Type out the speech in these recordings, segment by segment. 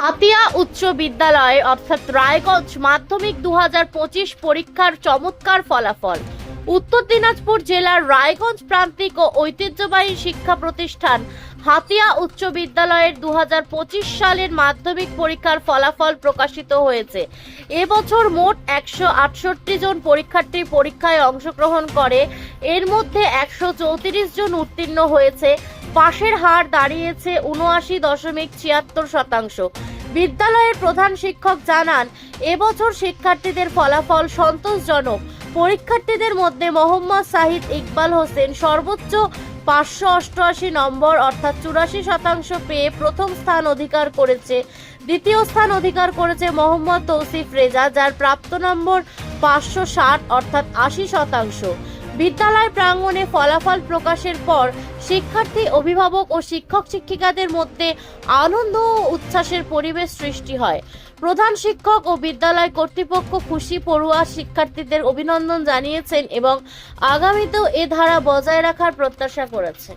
হাতিয়া উচ্চ বিদ্যালয় অর্থাৎ রায়গঞ্জ মাধ্যমিক দু হাজার পঁচিশ পরীক্ষার চমৎকার ফলাফল। উত্তর দিনাজপুর জেলার রায়গঞ্জ প্রান্তিক ও ঐতিহ্যবাহী শিক্ষা প্রতিষ্ঠান হাতিয়া উচ্চ বিদ্যালয়ের দু হাজার পঁচিশ সালের মাধ্যমিক পরীক্ষার ফলাফল প্রকাশিত হয়েছে। এবছর মোট একশো আটষট্টি জন পরীক্ষার্থী পরীক্ষায় অংশগ্রহণ করে। এর মধ্যে একশো চৌত্রিশ জন উত্তীর্ণ হয়েছে। পাশের হার দাঁড়িয়েছে উনআশি দশমিক ছিয়াত্তর শতাংশ। বিদ্যালয়ের প্রধান শিক্ষক জানান, এবছর শিক্ষার্থীদের ফলাফল সন্তোষজনক। পরীক্ষার্থীদের মধ্যে মোহাম্মদ সাহিদ ইকবাল হোসেন সর্বোচ্চ পাঁচশো অষ্টআশি নম্বর অর্থাৎ চুরাশি শতাংশ পেয়ে প্রথম স্থান অধিকার করেছে। দ্বিতীয় স্থান অধিকার করেছে মোহাম্মদ তৌসিফ রেজা, যার প্রাপ্ত নম্বর পাঁচশো ষাট অর্থাৎ আশি শতাংশ। বিদ্যালয় প্রাঙ্গণে ফলাফল প্রকাশের পর শিক্ষার্থী, অভিভাবক ও শিক্ষক শিক্ষিকাদের মধ্যে আনন্দ ও উচ্ছ্বাসের পরিবেশ সৃষ্টি হয়। প্রধান শিক্ষক ও বিদ্যালয় কর্তৃপক্ষ খুশি পড়ুয়া শিক্ষার্থীদের অভিনন্দন জানিয়েছেন এবং আগামীতেও এ ধারা বজায় রাখার প্রত্যাশা করেছেন।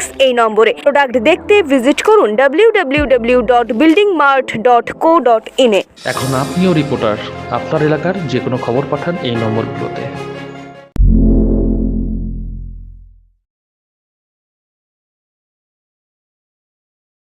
six এই নম্বরে। প্রোডাক্ট দেখতে ভিজিট করুন W W W dot building mart dot co dot এখন আপনিও রিপোর্টার আপনার এলাকার যে কোনো খবর পাঠান এই নম্বরগুলোতে।